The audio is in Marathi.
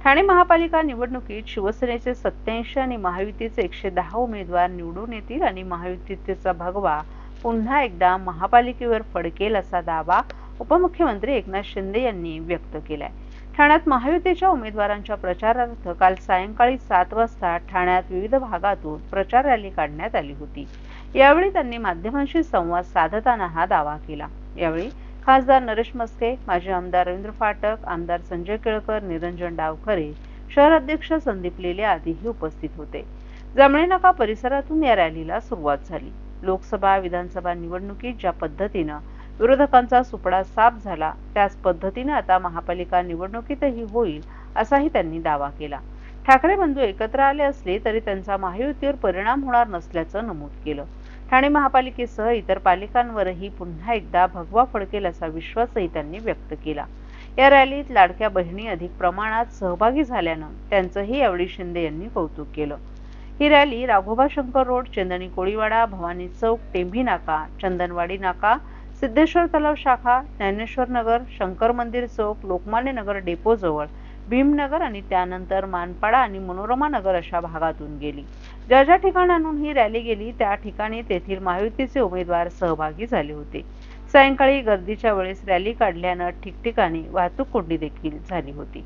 ठाणे महापालिका निवडणुकीत शिवसेनेचे सत्याऐंशी आणि महायुतीचे एकशे दहा उमेदवार निवडून येतील आणि महायुतीचा भगवा पुन्हा एकदा महापालिकेवर फडकेल असा दावा उपमुख्यमंत्री एकनाथ शिंदे यांनी व्यक्त केलाय. ठाण्यात महायुतीच्या उमेदवारांच्या प्रचारार्थ काल सायंकाळी सात वाजता ठाण्यात विविध भागातून प्रचार रॅली काढण्यात आली होती. यावेळी त्यांनी माध्यमांशी संवाद साधताना हा दावा केला. यावेळी खासदार नरेश मस्के माजी आमदार रवींद्र फाटक आमदार संजय केळकर निरंजन डावखरे शहर अध्यक्ष संदीप लेले आदीही उपस्थित होते. जमणे नाका परिसरातून या रॅलीला सुरुवात झाली. लोकसभा विधानसभा निवडणुकीत ज्या पद्धतीनं विरोधकांचा सुपडा साफ झाला त्याच पद्धतीनं आता महापालिका निवडणुकीतही होईल असाही त्यांनी दावा केला. ठाकरे बंधू एकत्र आले असले तरी त्यांचा महायुतीवर परिणाम होणार नसल्याचं नमूद केलं. ठाणे महापालिकेसह इतर पालिकांवरही पुन्हा एकदा भगवा फडकेल असा विश्वासही त्यांनी व्यक्त केला. या रॅलीत लाडक्या बहिणी अधिक प्रमाणात सहभागी झाल्यानं त्यांचंही यावेळी शिंदे यांनी कौतुक केलं. ही रॅली राघोबा शंकर रोड चंदनी कोळीवाडा भवानी चौक टेंभी नाका चंदनवाडी नाका सिद्धेश्वर तलाव शाखा ज्ञानेश्वर नगर शंकर मंदिर चौक लोकमान्य नगर डेपो जवळ भीमनगर आणि त्यानंतर मानपाडा आणि मनोरमा नगर अशा भागातून गेली. ज्या ज्या ठिकाणांहून ही रॅली गेली त्या ठिकाणी तेथील महायुतीचे उमेदवार सहभागी झाले होते. सायंकाळी गर्दीच्या वेळेस रॅली काढल्यानं ठिकठिकाणी वाहतूक कोंडी देखील झाली होती.